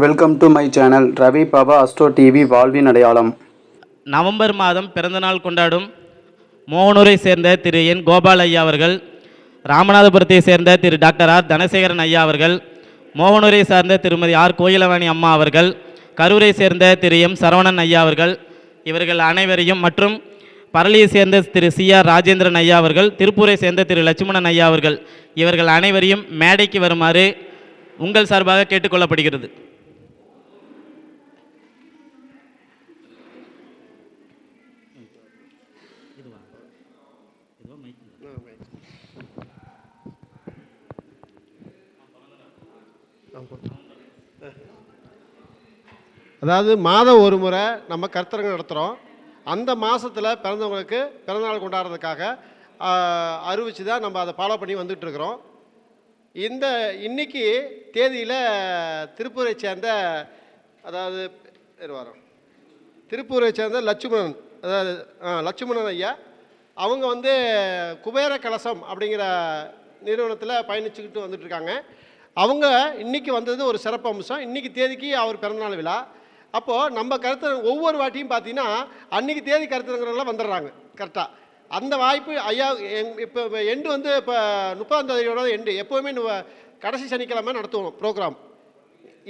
Welcome to my channel Ravi Baba astro TV வாழ்வின் அடையாளம் November மாதம் பிறந்தநாள் கொண்டாடும் மோகனூரை சேர்ந்த திரு என் கோபால் ஐயா அவர்கள் ராமநாதபுரத்தை சேர்ந்த திரு டாக்டர் ஆர் தனசேகரன் ஐயா அவர்கள் மோகனூரை சார்ந்த திருமதி ஆர் கோயிலவாணி அம்மா அவர்கள் கரூரை சேர்ந்த திரு எம் சரவணன் ஐயா அவர்கள் இவர்கள் அனைவரையும் மற்றும் பரளியை சேர்ந்த திரு சி ஆர் ராஜேந்திரன் ஐயா அவர்கள் திருப்பூரை சேர்ந்த திரு லட்சுமணன் ஐயா அவர்கள் இவர்கள் அனைவரையும் மேடைக்கு வருமாறு உங்கள் சார்பாக கேட்டுக்கொள்ளப்படுகிறது அதாவது மாதம் ஒரு முறை நம்ம கருத்தரங்கம் நடத்துகிறோம் அந்த மாதத்தில் பிறந்தவங்களுக்கு பிறந்தநாள் கொண்டாடுறதுக்காக அறிவிச்சு தான் நம்ம அதை ஃபாலோ பண்ணி வந்துட்டுருக்குறோம் இந்த இன்னைக்கு தேதியில் திருப்பூரை சேர்ந்த அதாவது இரு வாரம். திருப்பூரை சேர்ந்த லட்சுமணன் அதாவது லட்சுமணன் ஐயா அவங்க வந்து குபேர கலசம் அப்படிங்கிற நிறுவனத்தில் பயணிச்சுக்கிட்டு வந்துட்டு இருக்காங்க. அவங்க இன்றைக்கி வந்தது ஒரு சிறப்பு அம்சம். இன்னைக்கு தேதிக்கு அவர் பிறந்தநாள் விழா. அப்போது நம்ம கருத்து ஒவ்வொரு வாட்டியும் பார்த்தீங்கன்னா அன்றைக்கி தேதி கருத்துங்கிறவங்களாம் வந்துடுறாங்க கரெக்டாக அந்த வாய்ப்பு ஐயா இப்போ எண்டு வந்து இப்போ முப்பதாம் தேதியோட எண்டு எப்போவுமே கடைசி சனிக்கிழமை நடத்துவோம் ப்ரோக்ராம்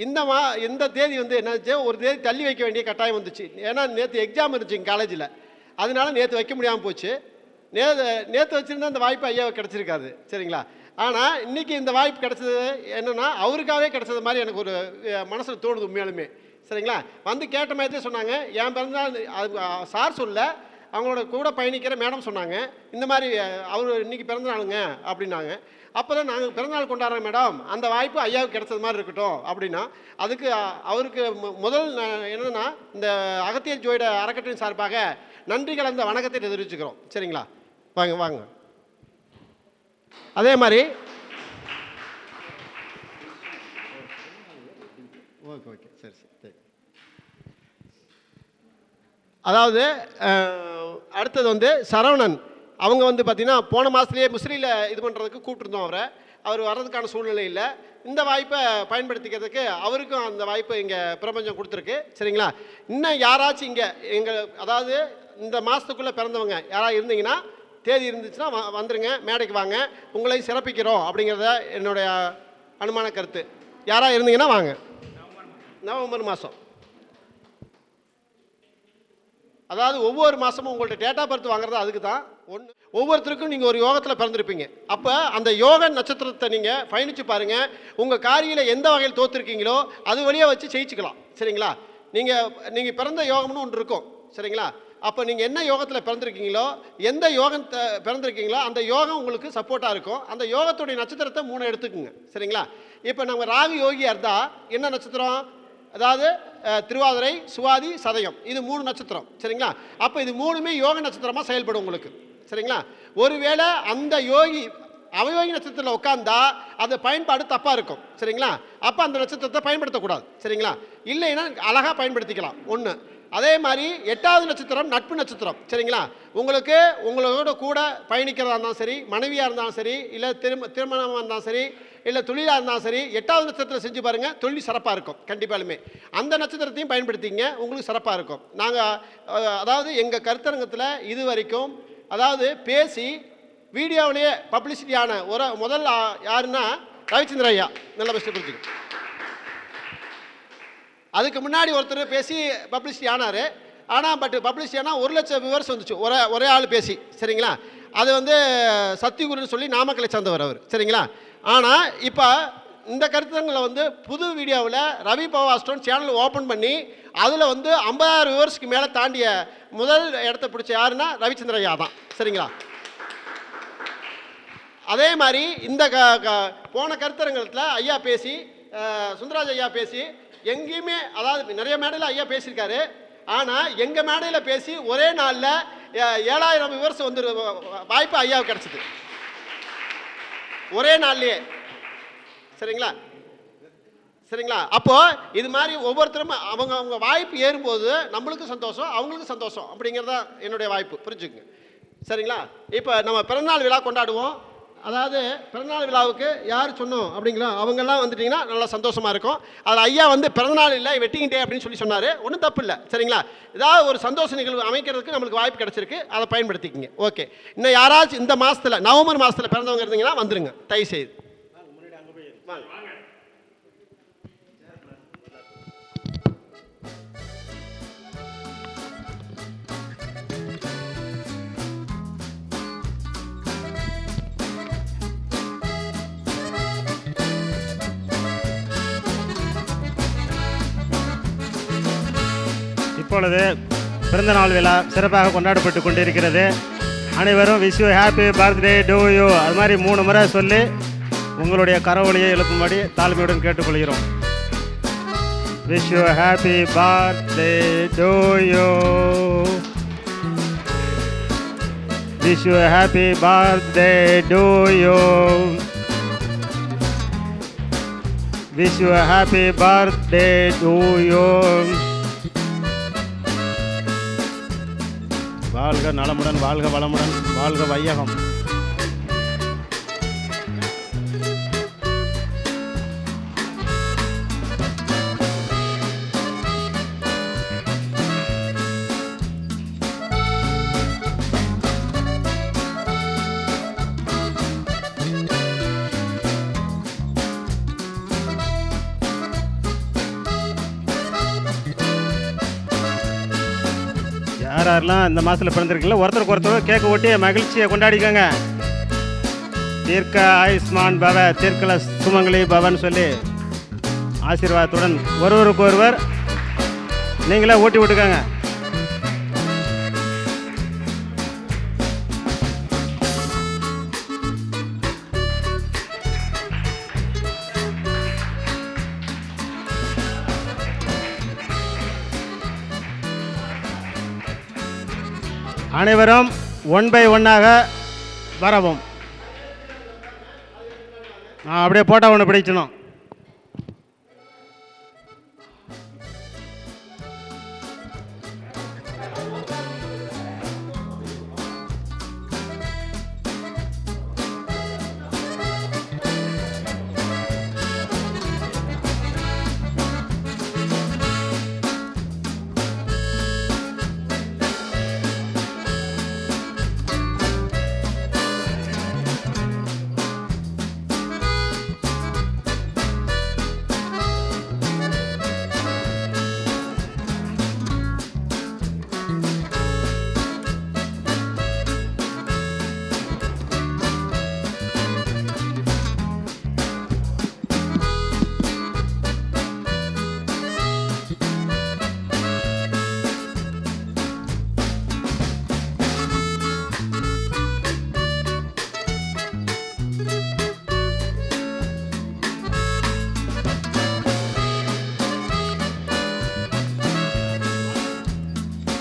இந்த மா இந்த தேதி வந்து என்னாச்சு? ஒரு தேதி தள்ளி வைக்க வேண்டிய கட்டாயம் வந்துச்சு. ஏன்னா நேற்று எக்ஸாம் இருந்துச்சு காலேஜில் அதனால நேற்று வைக்க முடியாமல் போச்சு. நே நேற்று வச்சுருந்தா அந்த வாய்ப்பு ஐயாவுக்கு கிடச்சிருக்காது. சரிங்களா? ஆனால் இன்றைக்கி இந்த வாய்ப்பு கிடச்சது என்னென்னா அவருக்காகவே கிடச்சது மாதிரி எனக்கு ஒரு மனசில் தோணுது உண்மையாலுமே. சரிங்களா? வந்து கேட்ட மாதிரி சொன்னாங்க. என் பிறந்தால் அது சார் சொல்ல அவங்களோட கூட பயணிக்கிற மேடம் சொன்னாங்க. இந்த மாதிரி அவர் இன்னைக்கு பிறந்தநாளுங்க அப்படின்னாங்க. அப்போ தான் நாங்கள் பிறந்தநாள் கொண்டாடுறோம் மேடம். அந்த வாய்ப்பு ஐயாவுக்கு கிடைச்சது மாதிரி இருக்கட்டும் அப்படின்னா அதுக்கு அவருக்கு முதல் நான் இந்த அகத்தியர் ஜோயிட அறக்கட்டளையின் சார்பாக நன்றி கலந்த வணக்கத்தை தெரிவிச்சுக்கிறோம். சரிங்களா? வாங்க வாங்க. அதே மாதிரி ஓகே ஓகே சரி சரி. அதாவது அடுத்தது வந்து சரவணன். அவங்க வந்து பார்த்திங்கன்னா போன மாதத்துலேயே முஸ்லீமில் இது பண்ணுறதுக்கு கூப்பிட்டுருந்தோம் அவரை. அவர் வர்றதுக்கான சூழ்நிலை இல்லை. இந்த வாய்ப்பை பயன்படுத்திக்கிறதுக்கு அவருக்கும் அந்த வாய்ப்பு இங்கே பிரபஞ்சம் கொடுத்துருக்கு. சரிங்களா? இன்னும் யாராச்சும் இங்கே எங்கள் அதாவது இந்த மாதத்துக்குள்ளே பிறந்தவங்க யாராவது இருந்தீங்கன்னா தேதி இருந்துச்சுன்னா வந்துருங்க மேடைக்கு வாங்க. உங்களையும் சிறப்பிக்கிறோம் அப்படிங்கிறத என்னுடைய அனுமான கருத்து. யாராக இருந்தீங்கன்னா வாங்க. நவம்பர் மாதம் அதாவது ஒவ்வொரு மாதமும் உங்கள்ட்ட டேட்டா பர்த் வாங்குறது அதுக்கு தான். ஒன்று ஒவ்வொருத்தருக்கும் நீங்கள் ஒரு யோகத்தில் பிறந்திருப்பீங்க. அப்போ அந்த யோக நட்சத்திரத்தை நீங்கள் பயணித்து பாருங்கள் உங்கள் காரியில் எந்த வகையில் தோற்றுருக்கீங்களோ அது வழியாக வச்சு ஜெயிச்சுக்கலாம். சரிங்களா? நீங்கள் நீங்கள் பிறந்த யோகம்னு ஒன்று இருக்கும். சரிங்களா? அப்போ நீங்கள் என்ன யோகத்தில் பிறந்திருக்கீங்களோ எந்த யோகத்தை பிறந்திருக்கீங்களோ அந்த யோகம் உங்களுக்கு சப்போர்ட்டாக இருக்கும். அந்த யோகத்துடைய நட்சத்திரத்தை மூணு எடுத்துக்குங்க. சரிங்களா? இப்போ நம்ம ராகு யோகியாக இருந்தால் என்ன நட்சத்திரம்? அதாவது திருவாதிரை சுவாதி சதயம். இது மூணு நட்சத்திரம். சரிங்களா? அப்போ இது மூணுமே யோக நட்சத்திரமாக செயல்படும் உங்களுக்கு. சரிங்களா? ஒருவேளை அந்த யோகி அவயோகி நட்சத்திரத்தில் உட்காந்தா அது பயன்பாடு தப்பாக இருக்கும். சரிங்களா? அப்போ அந்த நட்சத்திரத்தை பயன்படுத்தக்கூடாது. சரிங்களா? இல்லைன்னா அழகாக பயன்படுத்திக்கலாம். ஒன்று அதே மாதிரி எட்டாவது நட்சத்திரம் நட்பு நட்சத்திரம். சரிங்களா? உங்களுக்கு உங்களோட கூட பயணிக்கிறதா இருந்தாலும் சரி மனைவியாக இருந்தாலும் சரி இல்லை திரும திருமணமாக இருந்தாலும் சரி இல்லை தொழிலாக இருந்தாலும் சரி எட்டாவது நட்சத்திரம் செஞ்சு பாருங்கள் தொழில் சிறப்பாக இருக்கும் கண்டிப்பாலுமே. அந்த நட்சத்திரத்தையும் பயன்படுத்திங்க உங்களுக்கு சிறப்பாக இருக்கும். நாங்கள் அதாவது எங்கள் கருத்தரங்கத்தில் இது வரைக்கும் அதாவது பேசி வீடியோவிலேயே பப்ளிசிட்டியான ஒரு முதல் யாருன்னா ரவிச்சந்திர ஐயா. நல்ல பெஸ்ட்டு புரிஞ்சுக்க அதுக்கு முன்னாடி ஒருத்தர் பேசி பப்ளிசிட்டி ஆனார். ஆனால் பட் பப்ளிசிட்டி ஆனால் ஒரு லட்சம் விவர்ஸ் வந்துச்சு. ஒரே ஒரே ஆள் பேசி. சரிங்களா? அது வந்து சத்தியகுருன்னு சொல்லி நாமக்கலை சேர்ந்தவர் அவர். சரிங்களா? ஆனால் இப்போ இந்த கருத்தங்களை வந்து புது வீடியோவில் ரவி பவாஸ்டோன் சேனல் ஓப்பன் பண்ணி அதில் வந்து ஐம்பதாயிரம் விவர்ஸ்க்கு மேலே தாண்டிய முதல் இடத்த பிடிச்ச யாருன்னா ரவிச்சந்திரையா தான். சரிங்களா? அதே மாதிரி இந்த க க- போன கருத்தரங்கத்தில் ஐயா பேசி அஹ், சுந்தரராஜ் ஐயா பேசி எங்கேயுமே அதாவது நிறைய மேடையில் ஐயா பேசியிருக்காரு. ஆனால் எங்கள் மேடையில் பேசி ஒரே நாளில் ஏழாயிரம் விவர்ஸ் வந்து வாய்ப்பு ஐயாவுக்கு கிடச்சிது. ஒரே நாள்லையே. சரிங்களா? சரிங்களா? அப்போது இது மாதிரி ஒவ்வொருத்தரும் அவங்க அவங்க வாய்ப்பு ஏறும்போது நம்மளுக்கும் சந்தோஷம் அவங்களுக்கும் சந்தோஷம் அப்படிங்கிறது தான் என்னுடைய வாய்ப்பு. புரிஞ்சுக்குங்க. சரிங்களா? இப்போ நம்ம பிறந்தநாள் விழா கொண்டாடுவோம். அதாவது பிறந்தநாள் விழாவுக்கு யார் சொன்னோம் அப்படிங்களா? அவங்கெல்லாம் வந்துட்டிங்கன்னா நல்லா சந்தோஷமாக இருக்கும். அதில் ஐயா வந்து பிறந்தநாள் இல்லை வெட்டிங் டே அப்படின்னு சொல்லி சொன்னார். ஒன்றும் தப்பு இல்லை. சரிங்களா? ஏதாவது ஒரு சந்தோஷ நிகழ்வு அமைக்கிறதுக்கு நம்மளுக்கு வாய்ப்பு கிடச்சிருக்கு. அதை பயன்படுத்திக்கிங்க. ஓகே. இன்னும் யாராச்சும் இந்த மாதத்தில் நவம்பர் மாதத்தில் பிறந்தவங்க இருந்தீங்கன்னா வந்துருங்க. தயவு செய்து வாங்க இப்பொழுது பிறந்தநாள் விழா சிறப்பாக கொண்டாடப்பட்டு கொண்டிருக்கிறது. அனைவரும் wish you happy birthday to you அது மாதிரி மூணு முறை சொல்லி உங்களுடைய கரவொலியை எழுப்பும்படி தாழ்மையுடன் கேட்டுக்கொள்கிறோம். Wish you happy birthday to you wish you happy birthday to you wish you happy birthday to you வாழ்க நலமுடன் வாழ்க வளமுடன் வாழ்க வையகம். யார் இந்த மாதத்தில் பிறந்திருக்கீங்களா ஒருத்தருக்கு ஒருத்தர் கேக்கு ஓட்டி மகிழ்ச்சியை கொண்டாடிக்கோங்க. தீர்க்க ஆயுஷ்மான் பவ தீர்க்கல சுமங்கலி பவன் சொல்லி ஆசீர்வாதத்துடன் ஒருவருக்கு ஒருவர் நீங்களே ஊட்டி விட்டுக்கோங்க. அனைவரும் ஒன் பை ஒன்னாக வரவும். நான் அப்படியே போட்டோ ஒன்று பிடிக்கணும்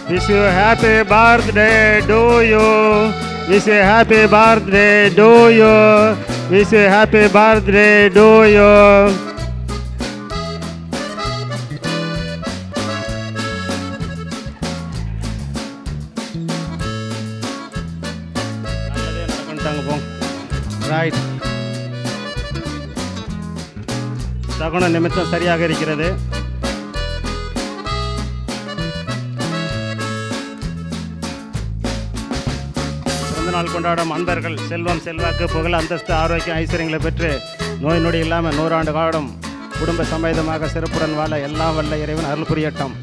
Wish you happy birthday, do you? Wish you happy birthday, do you? Wish you happy birthday, do you? நல்லதே நடக்கணுட்டாங்க போங்க ரைட் சகுன நிமித்தம் சரியாக இருக்கிறது பிறந்தநாள் கொண்டாடும் அன்பர்கள் செல்வம் செல்வாக்கு புகழ் அந்தஸ்து ஆரோக்கியம் ஐஸ்வர்யங்களை பெற்று நோய் நொடி இல்லாமல் நூறாண்டு காலம் குடும்ப சமேதமாக சிறப்புடன் வாழ எல்லாம் வல்ல இறைவன் அருள் புரியட்டும்.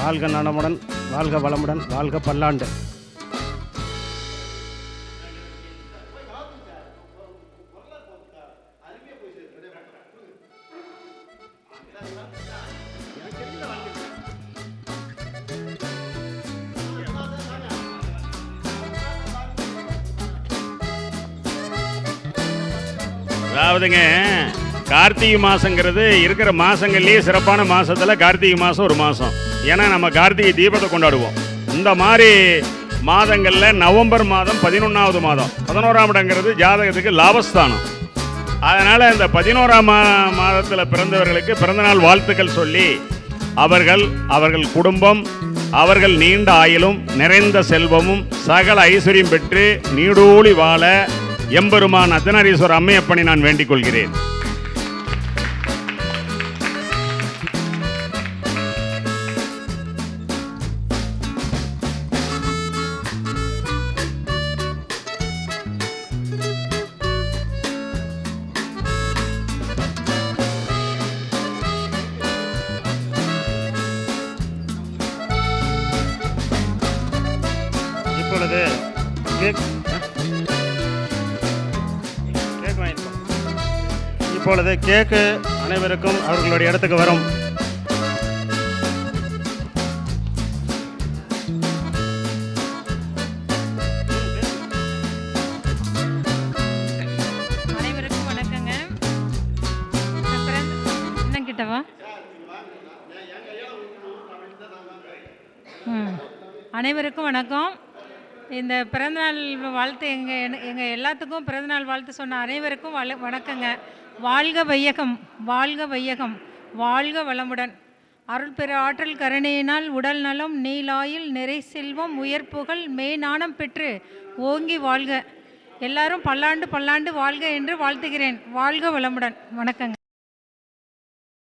வாழ்க நலமுடன் வாழ்க வளமுடன் வாழ்க பல்லாண்டு. அதாவதுங்க கார்த்திகை மாதங்கிறது இருக்கிற மாதங்கள்லேயே சிறப்பான மாதத்தில் கார்த்திகை மாதம் ஒரு மாதம் ஏன்னா நம்ம கார்த்திகை தீபத்தை கொண்டாடுவோம். இந்த மாதிரி மாதங்களில் நவம்பர் மாதம் பதினொன்றாவது மாதம். பதினோராம் இடங்கிறது ஜாதகத்துக்கு லாபஸ்தானம். அதனால் இந்த பதினோராம் மா மாதத்தில் பிறந்தவர்களுக்கு பிறந்தநாள் வாழ்த்துக்கள் சொல்லி அவர்கள் அவர்கள் குடும்பம் அவர்கள் நீண்ட ஆயுளும் நிறைந்த செல்வமும் சகல ஐஸ்வர்யம் பெற்று நீடூழி வாழ எம்பெருமான் அர்த்தநாரீஸ்வரர் அம்மையப்பனை நான் வேண்டிக் கொள்கிறேன் இப்பொழுது இப்பொழுது கேக்கு அனைவருக்கும் அவர்களுடைய இடத்துக்கு வரும். அனைவருக்கும் வணக்கங்க. அனைவருக்கும் வணக்கம். இந்த பிறந்தநாள் வாழ்த்து எங்கள் எங்கள் எல்லாத்துக்கும் பிறந்தநாள் வாழ்த்து சொன்ன அனைவருக்கும் வள வணக்கங்க. வாழ்க வையகம் வாழ்க வையகம் வாழ்க வளமுடன். அருள் பெற ஆற்றல் கருணையினால் உடல் நலம் நீலாயில் நிறை செல்வம் உயர்ப்புகள் மேநாணம் பெற்று ஓங்கி வாழ்க. எல்லாரும் பல்லாண்டு பல்லாண்டு வாழ்க என்று வாழ்த்துகிறேன். வாழ்க வளமுடன். வணக்கங்க.